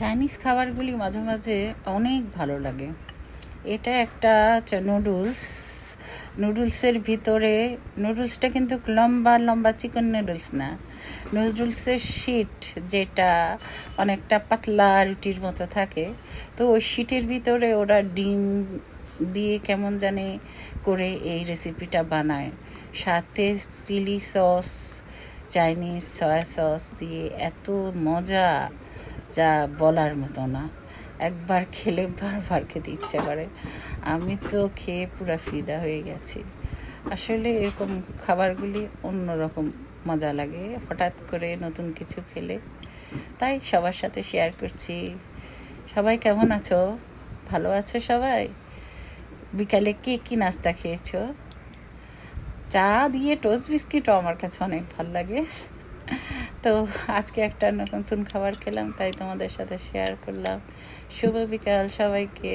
Chinese খাবারগুলি মাঝে মাঝে অনেক ভালো লাগে। এটা একটা নুডলস নুডলসের ভিতরে নুডলসটা কিন্তু লম্বা লম্বা চিকন নুডলস না। নুডলসের শিট যেটা অনেকটা পাতলা রুটির মতো থাকে, তো ওই শিটের ভিতরে ওরা ডিম দিয়ে কেমন জানে করে এই রেসিপিটা বানায়। সাথে chilli sauce Chinese soya sauce দিয়ে এত মজা। যা বলার মতো না। একবার খেলে বারবার খেতে ইচ্ছে করে। আমি তো খেয়ে পুরো ফিদা হয়ে গেছি। আসলে এরকম খাবারগুলি অন্যরকম মজা লাগে। হঠাৎ করে নতুন কিছু খেলে। তাই সবার সাথে শেয়ার করছি। সবাই কেমন আছো? ভালো আছো সবাই? বিকালে কে কী নাস্তা খেয়েছো? চা দিয়ে টোস্ট বিস্কিটও আমার কাছে অনেক ভালো লাগে। তো আজকে একটা নতুন খাবার খেলাম তাই তোমাদের সাথে শেয়ার করলাম। শুভ বিকাল সবাইকে।